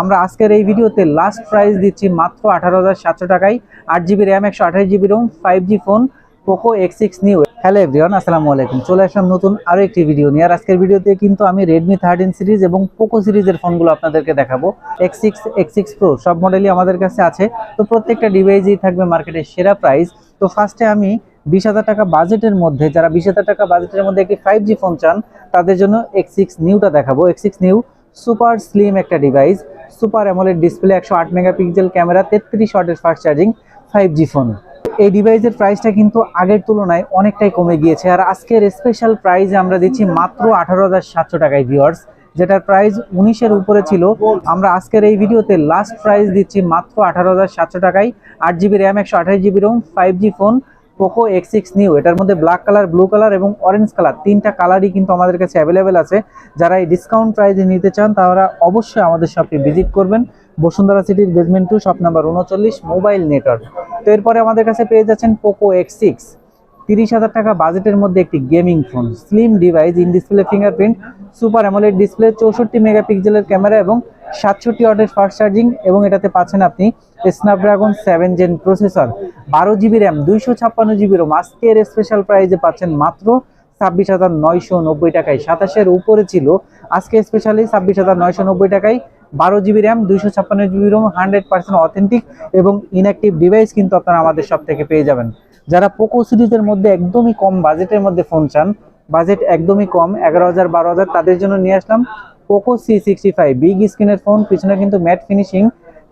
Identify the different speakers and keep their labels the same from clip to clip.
Speaker 1: আমরা আজকের এই ভিডিওতে লাস্ট প্রাইস দিচ্ছি মাত্র আঠারো হাজার সাতশো টাকায় আট জিবি র্যাম একশো আঠাশ GB ROM five G phone Poco X six Neo hello everyone আসসালামু আলাইকুম। চলে আসলাম নতুন আরও একটি ভিডিও নিয়ে। আর আজকের ভিডিওতে কিন্তু আমি রেডমি থার্টিন সিরিজ এবং পোকো সিরিজের ফোনগুলো আপনাদেরকে দেখাবো। X six X six pro সব মডেলই আমাদের কাছে আছে। তো প্রত্যেকটা ডিভাইসই থাকবে মার্কেটের সেরা প্রাইস তো ফার্স্টে আমি বিশ হাজার টাকা বাজেটের মধ্যে, যারা বিশ হাজার টাকা বাজেটের মধ্যে একটি ফাইভ জি ফোন চান, তাদের জন্য এক্স সিক্স নিউটা দেখাবো। X six Neo super slim একটা ডিভাইস সুপার অ্যামোলেড ডিসপ্লে একশো আট মেগাপিক্সেল ক্যামেরা, তেত্রিশ ওয়াটের fast charging five G phone এই ডিভাইসের প্রাইসটা কিন্তু আগের তুলনায় অনেকটাই কমে গিয়েছে। আর আজকের স্পেশাল প্রাইস আমরা দিচ্ছি মাত্র আঠারো হাজার সাতশো টাকায় ভিউয়ার্স যেটার প্রাইস উনিশের উপরে ছিল। আমরা আজকের এই ভিডিওতে লাস্ট প্রাইস দিচ্ছি মাত্র আঠারো হাজার সাতশো টাকায়। আট জিবি র্যাম একশো আঠাশ GB ROM five G phone Poco X six Neo এটার মধ্যে ব্ল্যাক কালার ব্লু কালার এবং অরেঞ্জ কালার তিনটা কালারই কিন্তু আমাদের কাছে অ্যাভেলেবেল আছে। যারা এই ডিসকাউন্ট প্রাইসে নিতে চান, তারা অবশ্যই আমাদের শপটি ভিজিট করবেন। বসুন্ধরা সিটির বেজমেন্ট টু শপ নাম্বার উনচল্লিশ মোবাইল নেটওয়ার্ক তো এরপরে আমাদের কাছে পেয়ে যাচ্ছেন পোকো এক্স সিক্স তিরিশ হাজার টাকা বাজেটের মধ্যে একটি gaming phone. Slim device, in display fingerprint, super AMOLED display, চৌষট্টি মেগাপিক্সেলের ক্যামেরা এবং সাতষট্টি ওয়াটের ফাস্ট চার্জিং এবং এটাতে পাচ্ছেন আপনি স্ন্যাপড্রাগন সেভেন জেন প্রসেসর বারো জিবি র্যাম, দুইশো ছাপ্পান্ন জিবি রোম। আজকের স্পেশাল প্রাইজে পাচ্ছেন মাত্র ছাব্বিশ হাজার নয়শো নব্বই টাকায়। সাতাশের উপরে ছিল, আজকে স্পেশালি ছাব্বিশ হাজার নয়শো নব্বই টাকায়। বারো জিবি র্যাম, দুইশো ছাপ্পান্ন GB ROM hundred percent authentic এবং ইনঅ্যাক্টিভ ডিভাইস কিন্তু আপনারা আমাদের সব থেকে পেয়ে যাবেন। যারা পোকো সিরিজের মধ্যে একদমই কম বাজেটের মধ্যে ফোন চান বাজেট একদমই কম, এগারো হাজার, বারো হাজার, তাদের জন্য নিয়ে আসলাম Poco C sixty five big স্ক্রিনের ফোন পিছনে কিন্তু ম্যাট ফিনিশিং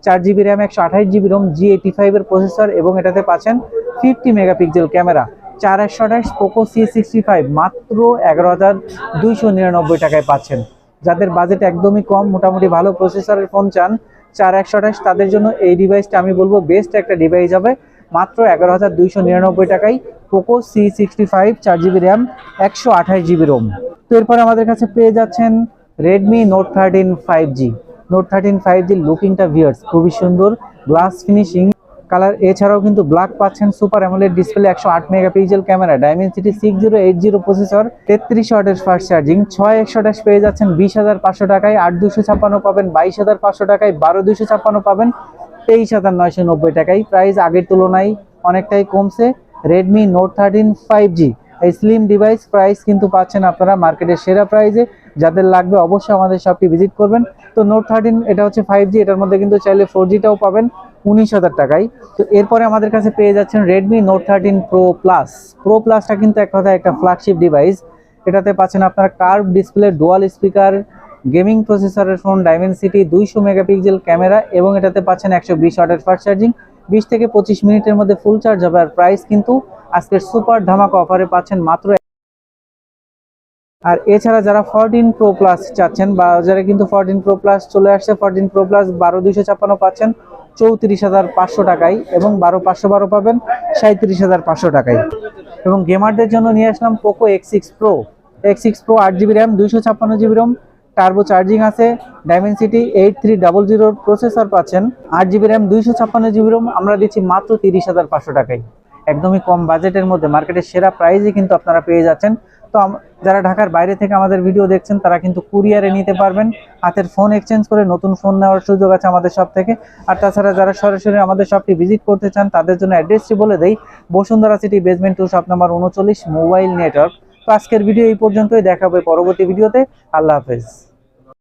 Speaker 1: চার জিবি র্যাম একশো আঠাশ জিবি রোম জি এইটি ফাইভের প্রসেসর এবং এটাতে পাচ্ছেন ফিফটি মেগাপিক্সেল ক্যামেরা চার একশো আঠাশ পোকো সি সিক্সটি ফাইভ মাত্র এগারো হাজার দুইশো নিরানব্বই টাকায় পাচ্ছেন। যাদের বাজেট একদমই কম, মোটামুটি ভালো প্রসেসরের ফোন চান, চার একশো আঠাশ, তাদের জন্য এই ডিভাইসটা আমি বলব বেস্ট একটা ডিভাইস হবে। মাত্র এগারো হাজার দুইশো নিরানব্বই টাকায় পোকো সি সিক্সটি ফাইভ চার জিবি র্যাম, একশো আঠাশ জিবি রোম তো এরপরে আমাদের কাছে পেয়ে যাচ্ছেন Redmi Note thirteen five G Note thirteen five G লুকিংটা ভিয়ার্স খুবই সুন্দর গ্লাস ফিনিশিং কালার এছাড়াও কিন্তু ব্ল্যাক পাচ্ছেন সুপার অ্যামোলেড ডিসপ্লে একশো আট megapixel camera Dimensity six zero eight zero processor তেত্রিশ ওয়াটের ফাস্ট চার্জিং ছয় একশো ড্যাশ পেয়ে যাচ্ছেন বিশ হাজার পাঁচশো টাকায়, আট দুশো ছাপ্পান্ন পাবেন, বাইশ হাজার পাঁচশো টাকায়, বারো দুশো ছাপ্পান্ন পাবেন। তেইশ হাজার নয়শো নব্বই টাকায়। প্রাইস আগের তুলনায় অনেকটাই কমছে। Redmi Note thirteen five G এই স্লিম ডিভাইস প্রাইস কিন্তু পাচ্ছেন আপনারা মার্কেটের সেরা প্রাইসে যাদের লাগবে অবশ্যই আমাদের শপটি ভিজিট করবেন। তো নোট থার্টিন এটা হচ্ছে ফাইভ জি এটার মধ্যে কিন্তু চাইলে ফোর জিটাও পাবেন। উনিশ হাজার টাকায়। তো এরপরে আমাদের কাছে পেয়ে যাচ্ছেন Redmi Note thirteen pro plus pro প্লাসটা কিন্তু এক কথায় একটা ফ্ল্যাগশিপ ডিভাইস এটাতে পাচ্ছেন আপনার curve display dual speaker gaming প্রসেসরের ফোন ডাইমেনসিটি দুইশো মেগাপিক্সেল ক্যামেরা এবং এটাতে পাচ্ছেন একশো বিশ ওয়াটের ফাস্ট চার্জিং। বিশ থেকে পঁচিশ মিনিটের মধ্যে ফুল চার্জ হবে আর প্রাইস কিন্তু আজকের সুপার ধামাকা অফারে পাচ্ছেন মাত্র আর এছাড়া যারা ফরটিন প্রো প্লাস চাচ্ছেন বা যারা কিন্তু ফরটিন প্রো প্লাস চলে আসছে ফরটিন প্রো প্লাস বারো দুইশো ছাপ্পান্ন পাচ্ছেন, চৌত্রিশ হাজার পাঁচশো টাকায় এবং বারো পাঁচশো বারো পাবেন সাঁত্রিশ হাজার পাঁচশো টাকায়। এবং গেমারদের জন্য নিয়ে আসলাম Poco X six pro X six pro আট জিবি র্যাম দুইশো ছাপ্পান্ন জিবি রোম টার্বো চার্জিং আছে ডাইমেনসিটি এইট থ্রি ডাবল জিরোর প্রসেসর পাচ্ছেন, আট জিবি র্যাম দুইশো ছাপ্পান্ন জিবি রোম আমরা দিচ্ছি মাত্র তিরিশ হাজার পাঁচশো টাকায়। একদমই কম বাজেটের মধ্যে, মার্কেটের সেরা প্রাইসে কিন্তু আপনারা পেয়ে যাচ্ছেন। তো যারা ঢাকার বাইরে থেকে আমাদের ভিডিও দেখছেন, তারা কিন্তু কুরিয়ারে নিতে পারবেন। হাতের ফোন এক্সচেঞ্জ করে নতুন ফোন নেওয়ার সুযোগ আছে আমাদের সব থেকে আর তাছাড়া যারা সরাসরি আমাদের শপটি ভিজিট করতে চান, তাদের জন্য অ্যাড্রেসটি বলে দেই, Bashundhara city basement two shop number উনচল্লিশ, মোবাইল নেটওয়ার্ক। তো আজকের ভিডিও এই পর্যন্তই। দেখাবে পরবর্তী ভিডিওতে। আল্লাহ হাফেজ।